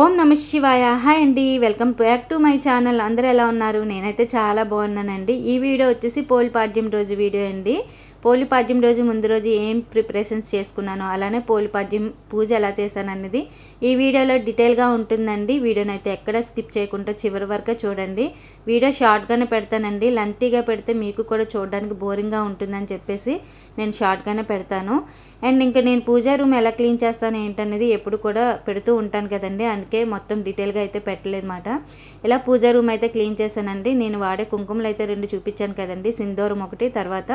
ఓం నమ శివాయ. హాయ్ అండి. Welcome back to my channel. అందరూ ఎలా ఉన్నారు? నేనైతే చాలా బాగున్నానండి. ఈ వీడియో వచ్చేసి పోల్పాడ్యం రోజు వీడియో అండి. పోలిపాడ్యం రోజు ముందు రోజు ఏం ప్రిపరేషన్స్ చేసుకున్నాను అలానే పోలిపాడ్యం పూజ ఎలా చేశాను అనేది ఈ వీడియోలో డీటెయిల్గా ఉంటుందండి. వీడియోని అయితే ఎక్కడ స్కిప్ చేయకుండా చివరి వరకు చూడండి. వీడియో షార్ట్గానే పెడతానండి. లెంతీగా పెడితే మీకు కూడా చూడడానికి బోరింగ్గా ఉంటుందని చెప్పేసి నేను షార్ట్గానే పెడతాను. అండ్ ఇంకా నేను పూజా రూమ్ ఎలా క్లీన్ చేస్తాను ఏంటనేది ఎప్పుడు కూడా పెడుతూ ఉంటాను కదండి. అందుకే మొత్తం డీటెయిల్గా అయితే పెట్టలేదు ఇలా పూజా రూమ్ అయితే క్లీన్ చేశానండి. నేను వాడే కుంకుమలు అయితే రెండు చూపించాను కదండి. సింధూరం ఒకటి తర్వాత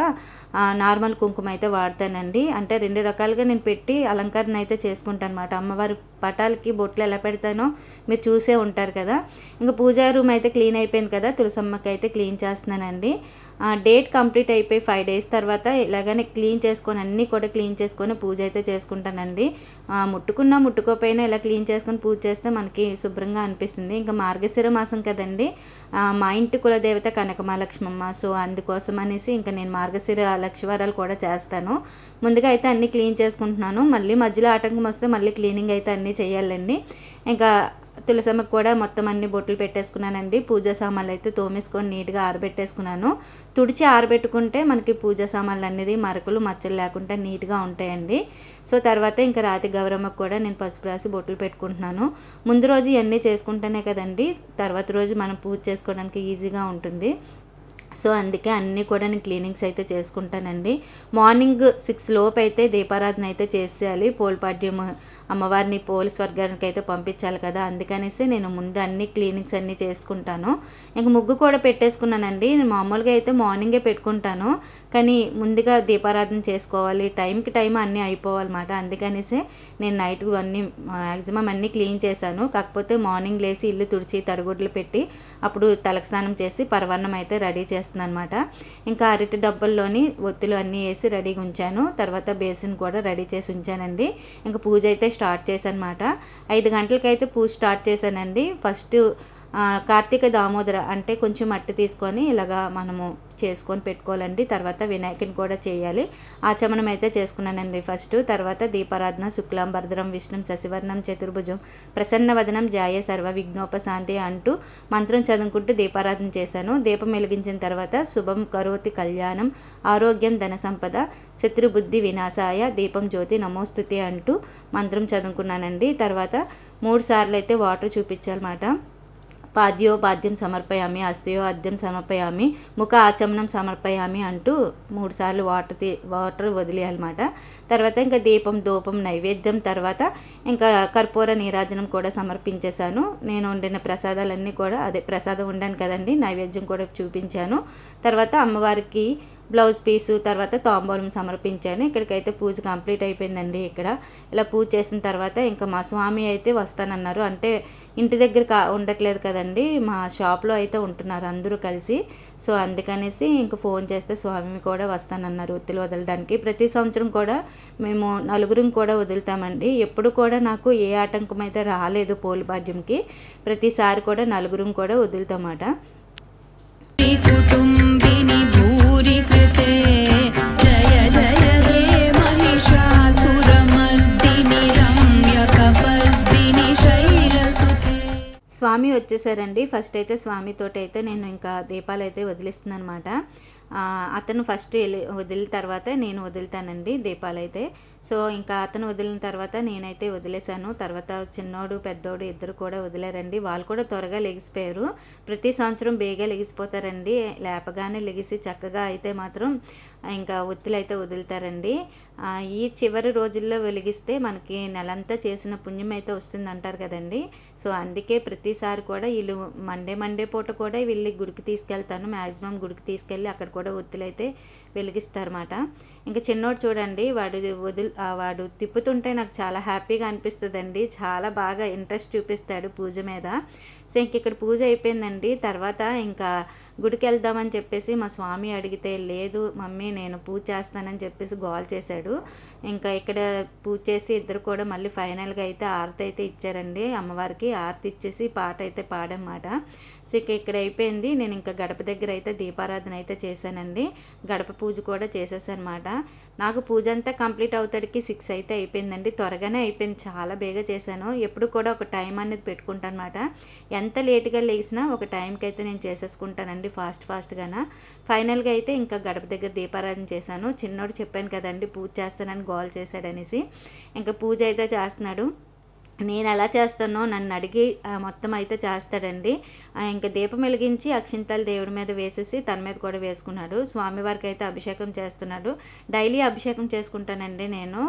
నార్మల్ కుంకుమ అయితే వాడతానండి. అంటే రెండు రకాలుగా నేను పెట్టి అలంకరణ అయితే చేసుకుంటాను అనమాట అమ్మవారి పటాలకి బొట్లు ఎలా పెడతానో మీరు చూసే ఉంటారు కదా. ఇంకా పూజా రూమ్ అయితే క్లీన్ అయిపోయింది కదా. తులసమ్మకి అయితే క్లీన్ చేస్తున్నానండి. డేట్ కంప్లీట్ అయిపోయి ఫైవ్ డేస్ తర్వాత ఇలాగనే క్లీన్ చేసుకొని అన్నీ కూడా క్లీన్ చేసుకొని పూజ అయితే చేసుకుంటానండి. ముట్టుకున్నా ముట్టుకోపోయినా ఇలా క్లీన్ చేసుకొని పూజ చేస్తే మనకి శుభ్రంగా అనిపిస్తుంది. ఇంకా మార్గశిర మాసం కదండి మా ఇంటి కులదేవత కనకమహాలక్ష్మమ్మ. సో అందుకోసం అనేసి ఇంకా నేను మార్గశిర లక్షవారాలు కూడా చేస్తాను. ముందుగా అయితే అన్నీ క్లీన్ చేసుకుంటున్నాను. మళ్ళీ మధ్యలో ఆటంకం వస్తే మళ్ళీ క్లీనింగ్ అయితే అన్నీ చేయాలండి. ఇంకా తులసమ్మకి కూడా మొత్తం అన్ని బొట్లు పెట్టేసుకున్నానండి. పూజా సామాన్లు అయితే తోమేసుకొని నీట్గా ఆరబెట్టేసుకున్నాను. తుడిచి ఆరబెట్టుకుంటే మనకి పూజా సామాన్లు అనేది మరకలు మచ్చలు లేకుండా నీట్గా ఉంటాయండి. సో తర్వాత ఇంకా రాతి గౌరమ్మకు కూడా నేను పసుపు రాసి బొట్లు పెట్టుకుంటున్నాను. ముందు రోజు ఇవన్నీ చేసుకుంటేనే కదండి తర్వాత రోజు మనం పూజ చేసుకోవడానికి ఈజీగా ఉంటుంది. సో అందుకే అన్నీ కూడా నేను క్లీనింగ్స్ అయితే చేసుకుంటానండి. మార్నింగ్ సిక్స్ లోపు అయితే దీపారాధన అయితే చేసేయాలి. పోల్పాడ్యం అమ్మవారిని పోలి స్వర్గానికి అయితే పంపించాలి కదా. అందుకనేసి నేను ముందు అన్ని క్లీనింగ్స్ అన్నీ చేసుకుంటాను. ఇంక ముగ్గు కూడా పెట్టేసుకున్నానండి. నేను మామూలుగా అయితే మార్నింగే పెట్టుకుంటాను. కానీ ముందుగా దీపారాధన చేసుకోవాలి. టైంకి టైం అన్నీ అయిపోవాలన్నమాట. అందుకనేసి నేను నైట్ అన్నీ మ్యాక్సిమం అన్నీ క్లీన్ చేశాను. కాకపోతే మార్నింగ్ లేచి ఇల్లు తుడిచి తడిగుడ్లు పెట్టి అప్పుడు తలకు స్నానం చేసి పరవన్నం అయితే రెడీ చేస్తున్నాను అనమాట ఇంకా అరటి డబ్బల్లోని ఒత్తులు అన్నీ వేసి రెడీగా ఉంచాను తర్వాత బేసిన్ కూడా రెడీ చేసి ఉంచానండి. ఇంకా పూజ అయితే స్టార్ట్ చేశానమాట ఐదు గంటలకైతే పూజ స్టార్ట్ చేశానండి. ఫస్ట్ కార్తీక దామోదర అంటే కొంచెం మట్టి తీసుకొని ఇలాగా మనము చేసుకొని పెట్టుకోవాలండి. తర్వాత వినాయకుని కూడా చేయాలి. ఆచమనం అయితే చేసుకున్నానండి ఫస్ట్. తర్వాత దీపారాధన శుక్లాం భద్రం విష్ణుం శశివర్ణం చతుర్భుజం ప్రసన్న వదనం జాయ సర్వ విఘ్నోపశాంతి అంటూ మంత్రం చదువుకుంటూ దీపారాధన చేశాను. దీపం వెలిగించిన తర్వాత శుభం కరోతి కళ్యాణం ఆరోగ్యం ధన సంపద శత్రుబుద్ధి వినాశాయ దీపం జ్యోతి నమోస్తుతి అంటూ మంత్రం చదువుకున్నానండి. తర్వాత మూడు సార్లు అయితే వాటర్ చూపించాలన్నమాట. పాద్యో పాద్యం సమర్పయామి అస్తయో సమర్పయామి ముఖ ఆచమనం సమర్పయామి అంటూ మూడుసార్లు వాటర్ తీ వాటర్ వదిలేయాలన్నమాట. తర్వాత ఇంకా దీపం ధూపం నైవేద్యం తర్వాత ఇంకా కర్పూర నీరాజనం కూడా సమర్పించేశాను. నేను వండిన ప్రసాదాలన్నీ కూడా అదే ప్రసాదం ఉండాను కదండి నైవేద్యం కూడా చూపించాను. తర్వాత అమ్మవారికి బ్లౌజ్ పీసు తర్వాత తాంబూలం సమర్పించాను. ఇక్కడికైతే పూజ కంప్లీట్ అయిపోయిందండి ఇక్కడ. ఇలా పూజ చేసిన తర్వాత ఇంకా మా స్వామి అయితే వస్తానన్నారు. అంటే ఇంటి దగ్గర కా ఉండట్లేదు కదండి మా షాప్లో అయితే ఉంటున్నారు అందరూ కలిసి. సో అందుకనేసి ఇంకా ఫోన్ చేస్తే స్వామి కూడా వస్తానన్నారు ఉత్తులు వదలడానికి. ప్రతి సంవత్సరం కూడా మేము నలుగురం కూడా వదులుతామండి. ఎప్పుడు కూడా నాకు ఏ ఆటంకం అయితే రాలేదు పోలిపాడ్యంకి ప్రతిసారి కూడా నలుగురం కూడా వదులుతామాట. కుటుంబ भूरि कृते जय जय हे महिषासुरमर्दिनि रम्यकपर्दिनि शैलसुते స్వామి వచ్చేసారండి ఫస్ట్ అయితే స్వామితోటి అయితే నేను ఇంకా దీపాలు అయితే వదిలిస్తున్నాను అనమాట అతను ఫస్ట్ వెళ్ళి వదిలిన తర్వాత నేను వదులుతానండి దీపాలు అయితే. సో ఇంకా అతను వదిలిన తర్వాత నేనైతే వదిలేశాను. తర్వాత చిన్నోడు పెద్దోడు ఇద్దరు కూడా వదిలేరండి. వాళ్ళు కూడా త్వరగా లెగిసిపోయారు. ప్రతి సంవత్సరం బేగా లెగిసిపోతారండి. లేపగానే లెగిసి చక్కగా అయితే మాత్రం ఇంకా ఒత్తులు అయితే వదులుతారండి ఈ చివరి రోజుల్లో వెలిగిస్తే మనకి నెలంతా చేసిన పుణ్యం అయితే వస్తుంది అంటారు కదండి. సో అందుకే ప్రతిసారి కూడా వీళ్ళు మండే మండే పూట కూడా వీళ్ళు గుడికి తీసుకెళ్తాను. మ్యాక్సిమం గుడికి తీసుకెళ్ళి అక్కడ కూడా ఒత్తులు అయితే వెలిగిస్తారన్నమాట. ఇంకా చిన్నోడు చూడండి వాడు వదిలి వాడు తిప్పుతుంటే నాకు చాలా హ్యాపీగా అనిపిస్తుందండి. చాలా బాగా ఇంట్రెస్ట్ చూపిస్తాడు పూజ మీద. సో ఇంక ఇక్కడ పూజ అయిపోయిందండి. తర్వాత ఇంకా గుడికి వెళ్దామని చెప్పేసి మా స్వామి అడిగితే లేదు మమ్మీ నేను పూజ చేస్తానని చెప్పేసి గోల్ చేశాడు. ఇంకా ఇక్కడ పూజ చేసి ఇద్దరు కూడా మళ్ళీ ఫైనల్గా అయితే ఆరతి అయితే ఇచ్చారండి. అమ్మవారికి ఆరతి ఇచ్చేసి పాట అయితే పాడమాట సో ఇక ఇక్కడ అయిపోయింది. నేను ఇంకా గడప దగ్గర అయితే దీపారాధన అయితే చేశాను. చేశానండి గడప పూజ కూడా చేసేసానమాట. నాకు పూజ అంతా కంప్లీట్ అవుతాడికి సిక్స్ అయితే అయిపోయిందండి. త్వరగానే అయిపోయింది. చాలా బేగా చేశాను. ఎప్పుడు కూడా ఒక టైం అనేది పెట్టుకుంటాను అనమాట ఎంత లేట్గా లేచినా ఒక టైంకి అయితే నేను చేసేసుకుంటానండి ఫాస్ట్ ఫాస్ట్గా ఫైనల్గా అయితే ఇంకా గడప దగ్గర దీపారాధన చేశాను. చిన్నోడు చెప్పాను కదండి పూజ చేస్తానని గోల్ చేశాడనేసి. ఇంకా పూజ అయితే చేస్తున్నాడు. నేను ఎలా చేస్తానో నన్ను అడిగి మొత్తం అయితే చేస్తాడండి. ఇంకా దీపం వెలిగించి అక్షింతలు దేవుడి మీద వేసేసి తన మీద కూడా వేసుకున్నాడు. స్వామివారికి అయితే అభిషేకం చేస్తున్నాడు. డైలీ అభిషేకం చేసుకుంటానండి నేను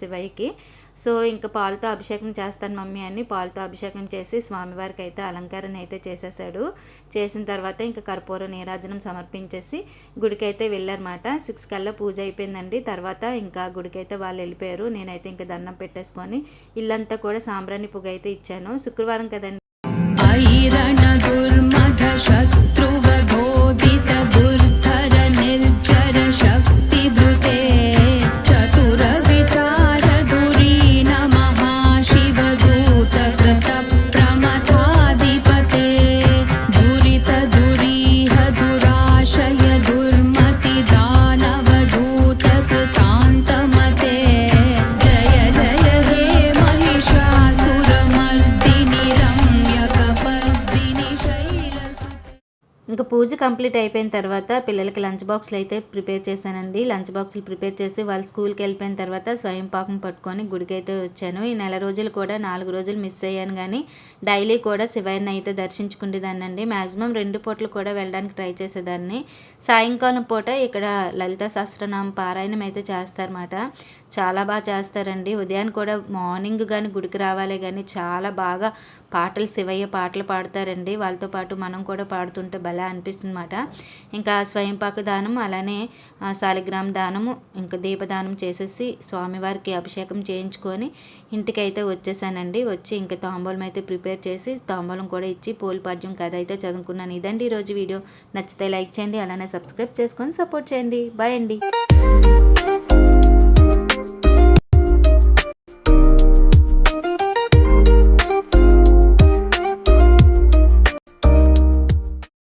శివయ్యకి. సో ఇంకా పాలతో అభిషేకం చేస్తాను మమ్మీ అని పాలతో అభిషేకం చేసి స్వామివారికి అయితే అలంకారం అయితే చేసేసాడు చేసిన తర్వాత ఇంకా కర్పూర నీరాజనం సమర్పించేసి గుడికి అయితే వెళ్ళారన్నమాట. సిక్స్ కల్లా పూజ అయిపోయిందండి. తర్వాత ఇంకా గుడికి అయితే వాళ్ళు వెళ్ళిపోయారు. నేనైతే ఇంకా దండం పెట్టేసుకొని ఇల్లంతా కూడా సాంబ్రాణి పొగ అయితే ఇచ్చాను. శుక్రవారం కదండి. శత్రువ పూజ కంప్లీట్ అయిపోయిన తర్వాత పిల్లలకి లంచ్ బాక్స్లు అయితే ప్రిపేర్ చేశానండి. లంచ్ బాక్సులు ప్రిపేర్ చేసి వాళ్ళు స్కూల్కి వెళ్ళిపోయిన తర్వాత స్వయం పాపం పట్టుకొని గుడికి అయితే వచ్చాను. ఈ నెల రోజులు కూడా నాలుగు రోజులు మిస్ అయ్యాను కానీ డైలీ కూడా శివయ్యని అయితే దర్శించుకునేదాన్ని అండి మ్యాక్సిమం రెండు పూటలు కూడా వెళ్ళడానికి ట్రై చేసేదాన్ని. సాయంకాలం పూట ఇక్కడ లలిత సహస్రనామ పారాయణం అయితే చేస్తారన్నమాట. చాలా బాగా చేస్తారండి. ఉదయాన్ని కూడా మార్నింగ్ కానీ గుడికి రావాలి కానీ చాలా బాగా పాటలు శివయ్య పాటలు పాడతారండి. వాళ్ళతో పాటు మనం కూడా పాడుతుంటే భలే అనిపిస్తుంది అనమాట ఇంకా స్వయంపాక దానం అలానే శాలిగ్రామ్ దానము ఇంకా దీపదానం చేసేసి స్వామివారికి అభిషేకం చేయించుకొని ఇంటికైతే వచ్చేసానండి. వచ్చి ఇంకా తాంబూలం అయితే ప్రిపేర్ చేసి తాంబూలం కూడా ఇచ్చి పోలిపాడ్యం కథ అయితే చదువుకున్నాను. ఇదండి ఈరోజు వీడియో. నచ్చితే లైక్ చేయండి అలానే సబ్స్క్రైబ్ చేసుకొని సపోర్ట్ చేయండి. బాయ్ అండి.